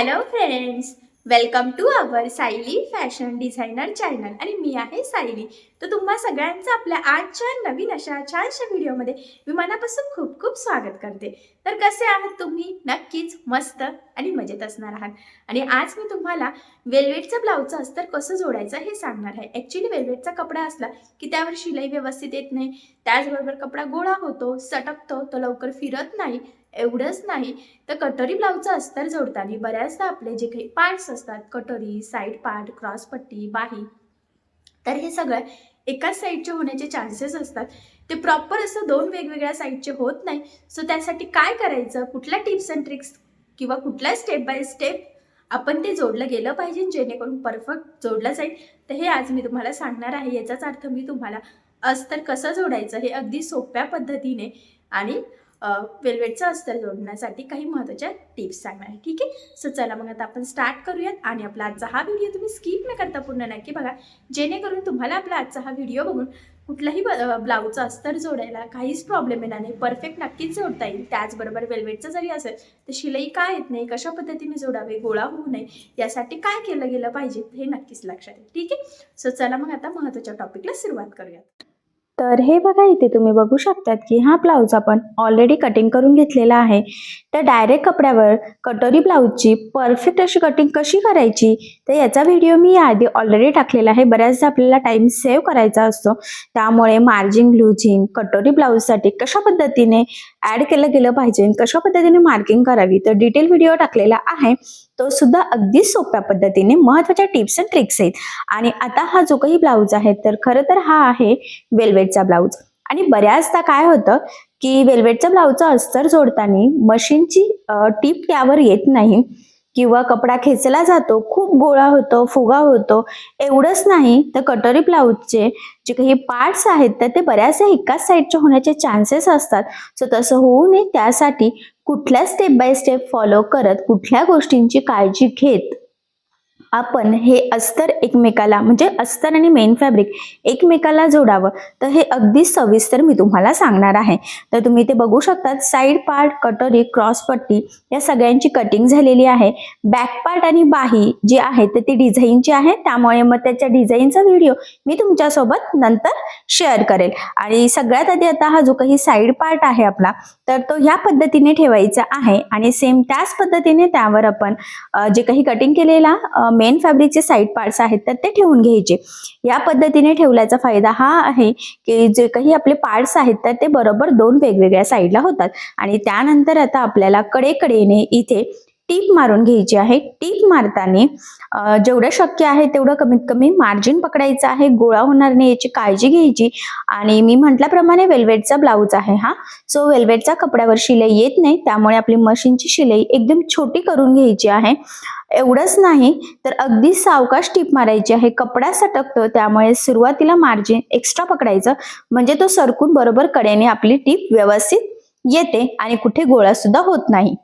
Hello friends welcome to our Sayali fashion designer channel आणि मी आहे सायली तर तुम्हा सगळ्यांचं आपल्या आजच्या नवीन अशा छानशा व्हिडिओमध्ये मी मनापासून खूप खूप स्वागत करते. तर कसे आहात तुम्ही? नक्कीच मस्त आणि मजेत असणार आहात. आणि आज मी तुम्हाला वेल्वेटचं ब्लाऊजचं अस्तर कसं जोडायचं हे सांगणार आहे. ॲक्च्युली वेल्वेटचा कपडा असला की त्यावर शिलाई व्यवस्थित येत नाही. त्याचबरोबर कपडा गोळा होतो सटकतो तो लवकर फिरत नाही. एवढंच नाही तर कटोरी ब्लाऊजचं अस्तर जोडताना बऱ्याचदा आपले जे काही पार्ट्स असतात कटोरी साईड पार्ट क्रॉस पट्टी बाही तर हे सगळं एकाच साईडचे होण्याचे चान्सेस असतात. ते प्रॉपर असं दोन वेगवेगळ्या साईडचे होत नाही. सो त्यासाठी काय करायचं? कुठल्या टिप्स अँड ट्रिक्स किंवा कुठल्या स्टेप बाय स्टेप आपण ते जोडलं गेलं पाहिजे जेणेकरून परफेक्ट जोडलं जाईल? तर हे आज मी तुम्हाला सांगणार आहे. याचाच अर्थ मी तुम्हाला अस्तर कसं जोडायचं हे अगदी सोप्या पद्धतीने आणि वेल्वेटचं अस्तर जोडण्यासाठी काही महत्त्वाच्या टिप्स सांगणार आहे. ठीक आहे? सो चला मग आता आपण स्टार्ट करूयात आणि आपला आजचा हा व्हिडिओ तुम्ही स्किप न करता पूर्ण नक्की बघा. जेणेकरून तुम्हाला आपला आजचा हा व्हिडिओ बघून कुठलाही ब्लाऊजचा अस्तर जोडायला काहीच प्रॉब्लेम येणार नाही. परफेक्ट नक्कीच जोडता येईल. त्याचबरोबर वेल्वेटचं जरी असेल तर शिलाई काय येत नाही? कशा पद्धतीने जोडावे? गोळा होऊ नये? यासाठी काय केलं गेलं पाहिजे? हे नक्कीच लक्षात येईल. ठीक आहे? सो चला मग आता महत्त्वाच्या टॉपिकला सुरुवात करूयात. तर हे बघा इथे तुम्ही बघू शकतात की हा ब्लाऊज आपण ऑलरेडी कटिंग करून घेतलेला आहे. तर डायरेक्ट कपड्यावर कटोरी ब्लाऊजची परफेक्ट अशी कटिंग कशी करायची तर याचा व्हिडिओ मी याआधी ऑलरेडी टाकलेला आहे. बऱ्याचदा आपल्याला टाईम सेव्ह करायचा असतो. त्यामुळे मार्जिंग लुझिंग कटोरी ब्लाऊजसाठी कशा पद्धतीने ॲड केलं गेलं पाहिजे कशा पद्धतीने मार्किंग करावी तर डिटेल व्हिडिओ टाकलेला आहे. तो सुद्धा अगदी सोप्या पद्धतीने महत्त्वाच्या टिप्स अँड ट्रिक्स आहेत. आणि आता हा जो काही ब्लाऊज आहे तर खरं तर हा आहे वेल्वेटचा ब्लाऊज. आणि बऱ्याचदा काय होतं की वेल्वेटचा ब्लाऊजचा अस्तर जोडताना मशीनची टीप त्यावर येत नाही किंवा कपडा खेचला जातो खूप गोळा होतो फुगा होतो एवढंच नाही. तर कटोरी ब्लाऊजचे जे काही पार्ट्स आहेत तर ते बऱ्याचशा एकाच साईडचे होण्याचे चान्सेस असतात. सो तसं होऊ नये त्यासाठी कुठल्या स्टेप बाय स्टेप फॉलो करत कुठल्या गोष्टींची काळजी घेत आपण हे अस्तर एकमेकाला म्हणजे अस्तर आणि मेन फॅब्रिक एकमेकाला जोडावं तर हे अगदी सविस्तर मी तुम्हाला सांगणार आहे. तर तुम्ही ते बघू शकतात साईड पार्ट कटोरी क्रॉस पट्टी या सगळ्यांची कटिंग झालेली आहे. बॅक पार्ट आणि बाही जी आहे तर ती डिझाईनची आहे. त्यामुळे मग त्याच्या डिझाईनचा व्हिडिओ मी तुमच्यासोबत नंतर शेअर करेल. आणि सगळ्यात आधी आता हा जो काही साईड पार्ट आहे आपला तर तो ह्या पद्धतीने ठेवायचा आहे. आणि सेम त्याच पद्धतीने त्यावर आपण जे काही कटिंग केलेला मेन फॅब्रिकचे साईड पार्ट्स आहेत तर ते ठेवून घ्यायचे. या पद्धतीने ठेवल्याचा फायदा हा आहे की जे काही आपले पार्ट्स आहेत तर ते बरोबर दोन वेगवेगळ्या साईडला होतात. आणि त्यानंतर आता आपल्याला कडेकडेने इथे टीप मारून घ्यायची आहे. टीप मारताना जेवढं शक्य आहे तेवढं कमीत कमी मार्जिन पकडायचं आहे गोळा होणार नाही याची काळजी घ्यायची. आणि मी म्हटल्याप्रमाणे वेल्वेटचा ब्लाऊज आहे हा. सो वेल्वेटचा कपड्यावर शिलाई येत नाही त्यामुळे आपली मशीनची शिलाई एकदम छोटी करून घ्यायची आहे. एवढंच नाही तर अगदी सावकाश टीप मारायची आहे. कपडा सटकतो त्यामुळे सुरुवातीला मार्जिन एक्स्ट्रा पकडायचं. म्हणजे तो सरकून बरोबर कडेने आपली टीप व्यवस्थित येते आणि कुठे गोळा सुद्धा होत नाही.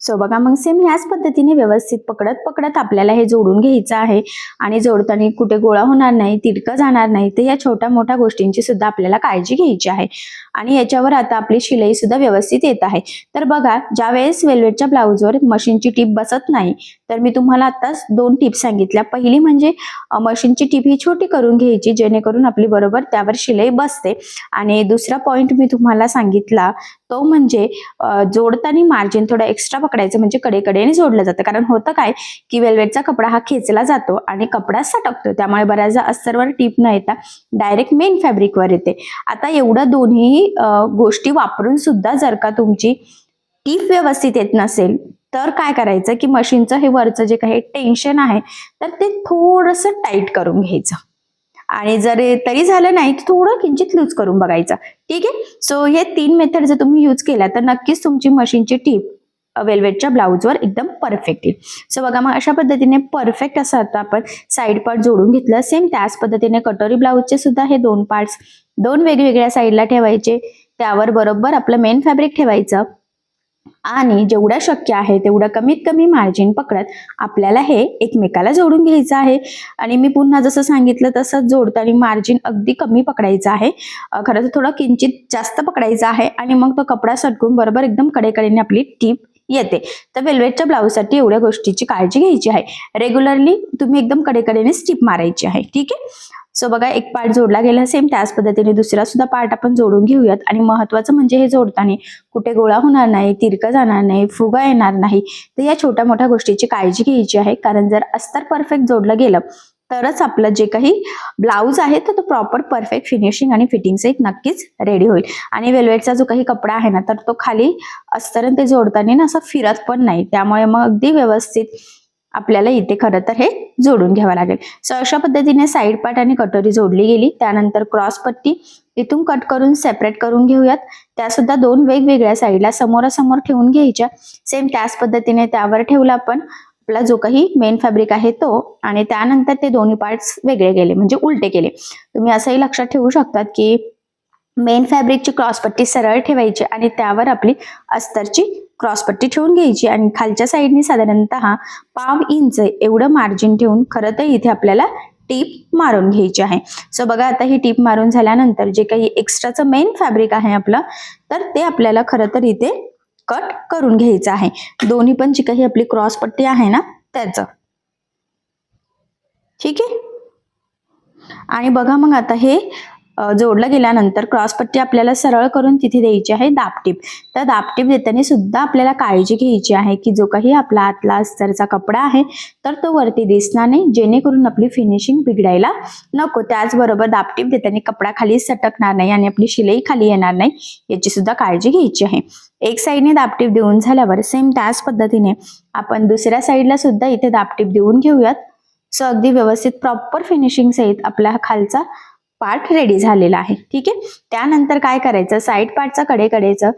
सो बघा मग सेम ह्याच पद्धतीने व्यवस्थित पकडत पकडत आपल्याला हे जोडून घ्यायचं आहे. आणि जोडताना कुठे गोळा होणार नाही तिडकं जाणार नाही तर या छोट्या मोठ्या गोष्टींची सुद्धा आपल्याला काळजी घ्यायची आहे. आणि याच्यावर आता आपली शिलाई सुद्धा व्यवस्थित येत आहे. तर बघा ज्या वेळेस वेल्वेटच्या ब्लाऊजवर मशीनची टीप बसत नाही तर मी तुम्हाला आताच दोन टीप सांगितल्या. पहिली म्हणजे मशीनची टीप ही छोटी करून घ्यायची जेणेकरून आपली बरोबर त्यावर शिलाई बसते. आणि दुसरा पॉइंट मी तुम्हाला सांगितला तो म्हणजे जोडताना मार्जिन थोडं एक्स्ट्रा पकडायचं म्हणजे कडेकडेने जोडलं जातं. कारण होतं काय की वेल्वेटचा कपडा हा खेचला जातो आणि कपडा सटकतो. त्यामुळे बऱ्याचदा अस्तरवर टीप न येता डायरेक्ट मेन फॅब्रिकवर येते. आता एवढं दोन्ही गोष्टी वापरून सुद्धा जर का तुमची टीप व्यवस्थित येत नसेल तर काय करायचं की मशीनचं हे वरचं जे काही टेन्शन आहे तर ते थोडंसं टाईट करून घ्यायचं. आणि जर तरी झालं नाही तर थोडं किंचित लूज करून बघायचं. ठीक आहे? सो हे तीन मेथड जर तुम्ही यूज केला तर नक्कीच तुमची मशीनची टीप वेल्वेटच्या ब्लाऊजवर एकदम परफेक्ट येईल. सो बघा मग अशा पद्धतीने परफेक्ट असं आता आपण साईड पार्ट जोडून घेतलं. सेम त्याच पद्धतीने कटोरी ब्लाऊजचे सुद्धा हे दोन पार्ट्स दोन वेगवेगळ्या साईडला ठेवायचे. त्यावर बरोबर आपलं मेन फॅब्रिक ठेवायचं. आणि जेवढं शक्य आहे तेवढं कमीत कमी मार्जिन पकडत आपल्याला हे एकमेकाला जोडून घ्यायचं आहे. आणि मी पुन्हा जसं सांगितलं तसंच जोडताना मार्जिन अगदी कमी पकडायचं आहे. खरं तर थोडं किंचित जास्त पकडायचं आहे आणि मग तो कपडा सटकून बरोबर एकदम कडेकडेने आपली टीप येते. तर वेल्वेटच्या ब्लाऊजसाठी एवढ्या गोष्टीची काळजी घ्यायची आहे. रेग्युलरली तुम्ही एकदम कडेकडेने स्टीप मारायची आहे. ठीक आहे? सो बघा एक पार्ट जोडला गेला सेम त्याच पद्धतीने दुसरा सुद्धा पार्ट आपण जोडून घेऊयात. आणि महत्वाचं म्हणजे हे जोडताना कुठे गोळा होणार नाही तिरकं जाणार नाही फुगा येणार नाही तर या छोट्या मोठ्या गोष्टीची काळजी घ्यायची आहे. कारण जर अस्तर परफेक्ट जोडलं गेलं तरच आपलं जे काही ब्लाऊज आहे तर तो प्रॉपर परफेक्ट फिनिशिंग आणि फिटिंग सहित नक्कीच रेडी होईल. आणि वेल्वेटचा जो काही कपडा आहे ना तर तो खाली अस्तर ते जोडताना ना असं फिरत पण नाही. त्यामुळे मग अगदी व्यवस्थित आपल्याला इथे खरं तर हे जोडून घ्यावं लागेल. सो अशा पद्धतीने साईड पार्ट आणि कटोरी जोडली गेली. त्यानंतर क्रॉस पट्टी इथून कट करून सेपरेट करून घेऊयात. त्या सुद्धा दोन वेगवेगळ्या साईडला समोरासमोर ठेवून घ्यायच्या. सेम त्याच पद्धतीने त्यावर ठेवला आपण आपला जो काही मेन फॅब्रिक आहे तो आणि त्यानंतर ते दोन्ही पार्ट्स वेगळे गेले म्हणजे उलटे केले. तुम्ही असंही लक्षात ठेवू शकतात की मेन फॅब्रिकची क्रॉसपट्टी सरळ ठेवायची आणि त्यावर आपली अस्तरची क्रॉसपट्टी ठेवून घ्यायची आणि खालच्या साईडनी साधारणतः पाव इंच एवढं मार्जिन ठेवून खरं तर इथे आपल्याला टीप मारून घ्यायची आहे. सो बघा आता ही टीप मारून झाल्यानंतर जे काही एक्स्ट्राचं मेन फॅब्रिक आहे आपलं तर ते आपल्याला खरं तर इथे कट करून घ्यायचं आहे. दोन्ही पण जी काही आपली क्रॉसपट्टी आहे ना त्याचं. ठीक आहे? आणि बघा मग आता हे जोडला गेल्यानंतर क्रॉसपट्टी आपल्याला सरळ करून तिथे द्यायची आहे दापटीप तर दापटीप देताना सुद्धा आपल्याला काळजी घ्यायची आहे की जो काही आपला आतला अस्तरचा कपडा आहे तर तो वरती दिसणार नाही जेणेकरून आपली फिनिशिंग बिघडायला नको. त्याचबरोबर दापटीप देताना कपडा खाली सटकणार नाही आणि आपली शिलाई खाली येणार नाही याची सुद्धा काळजी घ्यायची आहे. एक साईडने दापटीप देऊन झाल्यावर सेम त्याच पद्धतीने आपण दुसऱ्या साईडला सुद्धा इथे दापटीप देऊन घेऊयात. सो अगदी व्यवस्थित प्रॉपर फिनिशिंग सहित आपला खालचा पार्ट रेडी झालेला आहे. ठीक आहे? त्यानंतर काय करायचं? साईड पार्टचा कडेकडेचं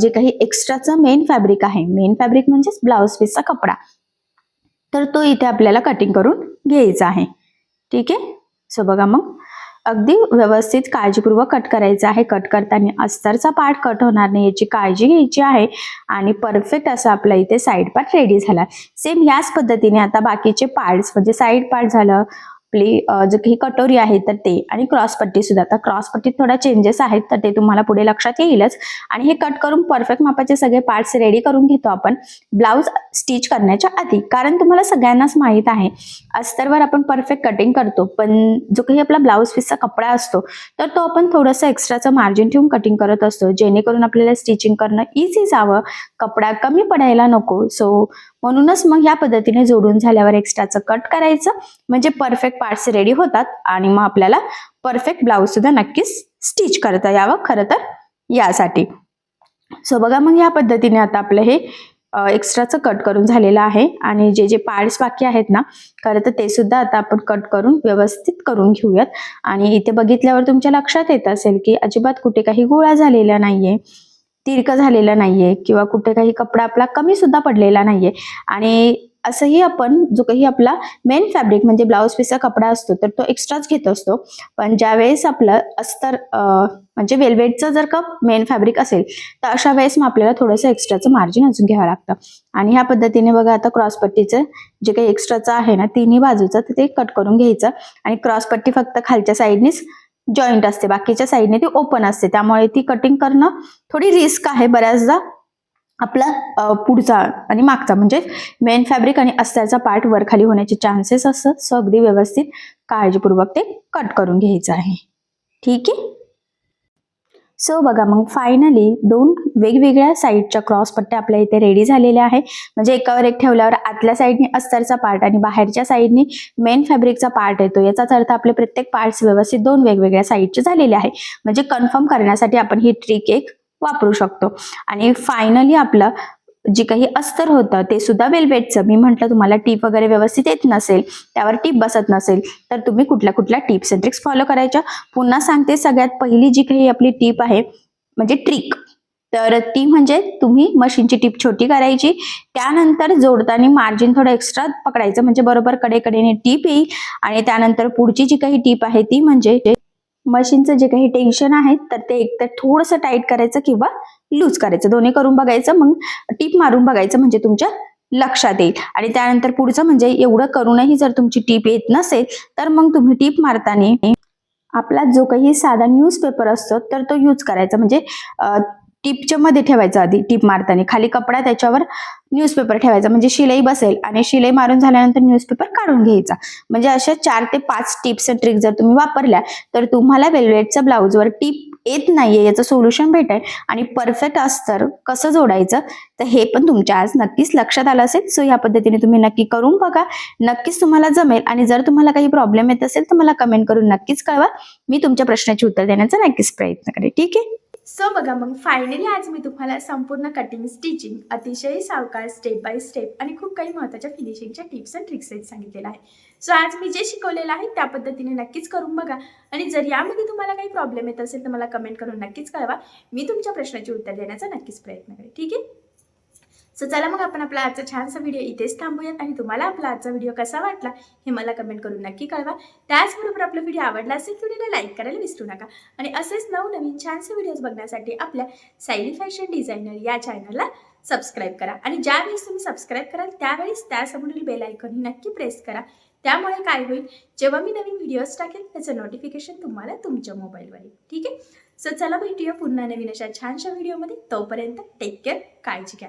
जे काही एक्स्ट्राचं मेन फॅब्रिक आहे. मेन फॅब्रिक म्हणजेच ब्लाऊज पीसचा कपडा. तर तो इथे आपल्याला कटिंग करून घ्यायचा आहे. ठीक आहे? सो बघा मग. अगदी व्यवस्थित काळजीपूर्वक कट करायचं आहे. कट करताना अस्तरचा पार्ट कट होणार नाही याची काळजी घ्यायची आहे आणि परफेक्ट असं आपला इथे साईड पार्ट रेडी झाला. सेम याच पद्धतीने आता बाकीचे पार्ट्स म्हणजे साईड पार्ट झालं आपली जे काही कटोरी आहे तर ते आणि क्रॉसपट्टी सुद्धा. तर क्रॉस पट्टीत थोडा चेंजेस आहेत तर ते तुम्हाला पुढे लक्षात येईलच. आणि हे कट करून परफेक्ट मापाचे सगळे पार्ट्स रेडी करून घेतो आपण. ब्लाऊज स्टिच करण्याच्या आधी. कारण तुम्हाला सगळ्यांनाच माहीत आहे अस्तरवर आपण परफेक्ट कटिंग करतो. पण जो काही आपला ब्लाऊज पीसचा कपडा असतो तर तो आपण थोडंसं एक्स्ट्राचं मार्जिन ठेवून कटिंग करत असतो. जेणेकरून आपल्याला स्टिचिंग करणं इझी जावं. कपडा कमी पडायला नको. सो म्हणूनच मग या पद्धतीने जोडून झाल्यावर एक्स्ट्राचं कट करायचं. म्हणजे परफेक्ट पार्ट्स रेडी होतात आणि मग आपल्याला परफेक्ट ब्लाऊज सुद्धा नक्कीच स्टिच करता यावं खरं तर यासाठी. सो बघा मग या पद्धतीने आता आपलं हे एक्स्ट्राचं कट करून झालेलं आहे आणि जे जे पार्ट्स बाकी आहेत ना खरं तर ते सुद्धा आता आपण कट करून व्यवस्थित करून घेऊयात. आणि इथे बघितल्यावर तुमच्या लक्षात येत असेल की अजिबात कुठे काही गोळा झालेला नाहीये तिरकं झालेलं नाहीये किंवा कुठे काही कपडा आपला कमी सुद्धा पडलेला नाहीये. आणि असंही आपण जो काही आपला मेन फॅब्रिक म्हणजे ब्लाऊज पीसचा कपडा असतो तर तो एक्स्ट्राच घेत असतो. पण ज्यावेळेस आपलं अस्तर म्हणजे वेल्वेटचं जर का मेन फॅब्रिक असेल तर अशा वेळेस मग आपल्याला थोडंसं एक्स्ट्राचं मार्जिन अजून घ्यावं लागतं. आणि ह्या पद्धतीने बघा आता क्रॉसपट्टीचं जे काही एक्स्ट्राचं आहे ना तिन्ही बाजूचं तर ते कट करून घ्यायचं. आणि क्रॉसपट्टी फक्त खालच्या साईडनेच जॉईंट असते बाकीच्या साईडने ती ओपन असते. त्यामुळे ती कटिंग करणं थोडी रिस्क आहे बऱ्याचदा. आपला पुढचा आणि मागचा म्हणजे मेन फॅब्रिक आणि अस्त्याचा पार्ट वर खाली होण्याचे चान्सेस असतात सो अगदी व्यवस्थित काळजीपूर्वक ते कट करून घ्यायचं आहे. ठीक आहे? सो बघा मग फायनली दोन वेगवेगळ्या साईडच्या क्रॉस पट्ट्या आपल्या इथे रेडी झालेल्या आहे म्हणजे एकावर एक ठेवल्यावर आतल्या साईडने अस्तरचा पार्ट आणि बाहेरच्या साईडने मेन फॅब्रिकचा पार्ट येतो. याचाच अर्थ आपले प्रत्येक पार्ट्स व्यवस्थित दोन वेगवेगळ्या साईडचे झालेले आहे म्हणजे कन्फर्म करण्यासाठी आपण ही ट्रिक एक वापरू शकतो. आणि फायनली आपलं जे काही अस्तर होतं ते सुद्धा वेलवेटचं मी म्हटलं तुम्हाला टीप वगैरे व्यवस्थित येत नसेल त्यावर टीप बसत नसेल तर तुम्ही कुठल्या कुठल्या टिप्स अँड ट्रिक्स फॉलो करायच्या? पुन्हा सांगते सगळ्यात पहिली जी काही आपली टीप आहे म्हणजे ट्रिक तर ती म्हणजे तुम्ही मशीनची टीप छोटी करायची त्यानंतर जोडताना मार्जिन थोडं एक्स्ट्रा पकडायचं म्हणजे बरोबर कडेकडेने टीप येईल. आणि त्यानंतर पुढची जी काही टीप आहे ती म्हणजे मशीनचं जे काही टेन्शन आहे तर ते एकतर थोडंसं टाईट करायचं किंवा लूज करायचं. दोन्ही करून बघायचं मग टीप मारून बघायचं म्हणजे तुमच्या लक्षात येईल. आणि त्यानंतर पुढचं म्हणजे एवढं करूनही जर तुमची टीप येत नसेल तर मग तुम्ही टीप मारताना आपला जो काही साधा न्यूजपेपर असतो तर तो यूज करायचा. म्हणजे टिपच्या मध्ये ठेवायचं आधी टिप मारताना. खाली कपडा त्याच्यावर न्यूजपेपर ठेवायचा. म्हणजे शिलाई बसेल आणि शिलाई मारून झाल्यानंतर न्यूजपेपर काढून घ्यायचा. म्हणजे अशा चार ते पाच टिप्स अँड ट्रिक जर तुम्ही वापरल्या तर तुम्हाला वेल्वेटच्या ब्लाऊजवर टिप येत नाहीये याचं सोल्युशन भेटेल. आणि परफेक्ट अस्तर कसं जोडायचं तर हे पण तुमच्या आज नक्कीच लक्षात आलं असेल. सो या पद्धतीने तुम्ही नक्की करून बघा. नक्कीच तुम्हाला जमेल. आणि जर तुम्हाला काही प्रॉब्लेम येत असेल तर मला कमेंट करून नक्कीच कळवा. मी तुमच्या प्रश्नाची उत्तर देण्याचा नक्कीच प्रयत्न करेन. ठीक आहे? सो बघा मग फायनली आज मी तुम्हाला संपूर्ण कटिंग स्टिचिंग अतिशय सावकार स्टेप बाय स्टेप आणि खूप काही महत्त्वाच्या फिनिशिंगच्या टिप्स अँड ट्रिक्स आहेत सांगितलेलं आहे. सो आज मी जे शिकवलेलं आहे त्या पद्धतीने नक्कीच करून बघा. आणि जर यामध्ये तुम्हाला काही प्रॉब्लेम येत असेल तर मला कमेंट करून नक्कीच कळवा. मी तुमच्या प्रश्नाची उत्तर देण्याचा नक्कीच प्रयत्न करेन. ठीक आहे? सो चला मग आपण आपला आजचा छानसा व्हिडिओ इथेच थांबूयात आणि तुम्हाला आपला आजचा व्हिडिओ कसा वाटला हे मला कमेंट करून नक्की कळवा. त्याचबरोबर आपला व्हिडिओ आवडला असेल व्हिडिओला लाईक करायला विसरू नका. आणि असेच नवनवीन छानसे व्हिडिओज बघण्यासाठी आपल्या सायली फॅशन डिझायनर या चॅनलला सबस्क्राईब करा. आणि ज्यावेळेस तुम्ही सबस्क्राईब कराल त्यावेळेस त्यासमोरील बेल आयकॉन नक्की प्रेस करा. त्यामुळे काय होईल? जेव्हा मी नवीन व्हिडिओज टाकेल त्याचं नोटिफिकेशन तुम्हाला तुमच्या मोबाईलवर येईल. ठीक आहे? सो चला भेटूया पुन्हा नवीन अशा छानशा व्हिडिओमध्ये तोपर्यंत टेक केअर काळजी घ्या.